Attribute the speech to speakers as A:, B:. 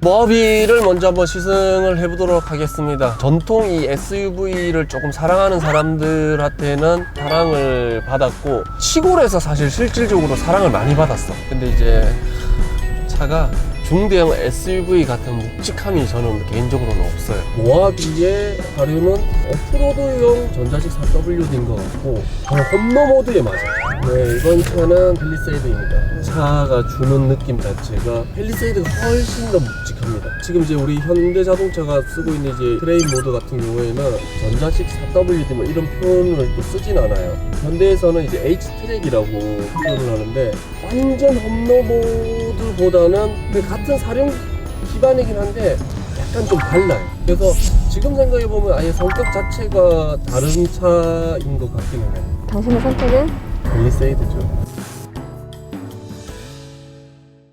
A: 모하비를 먼저 한번 시승을 해보도록 하겠습니다. 전통 이 SUV를 조금 사랑하는 사람들한테는 사랑을 받았고 시골에서 사실 실질적으로 사랑을 많이 받았어. 근데 이제 차가 중대형 SUV 같은 묵직함이 저는 개인적으로는 없어요. 모하비의 발효는 오프로드용 전자식 4WD인 것 같고 저는 홈로 모드에 맞아요. 네, 이번 차는 펠리세이드입니다. 차가 주는 느낌 자체가 펠리세이드가 훨씬 더 묵직합니다. 지금 이제 우리 현대 자동차가 쓰고 있는 이제 트레인 모드 같은 경우에는 전자식 4WD 뭐 이런 표현을 또 쓰진 않아요. 현대에서는 이제 H-트랙이라고 표현을 하는데 완전 홈로 모드보다는 같은 사륜 기반이긴 한데 약간 좀 달라요. 그래서 지금 생각해 보면 아예 성격 자체가 다른 차인 것 같기는 해요.
B: 당신의 선택은?
A: 펠리세이드죠.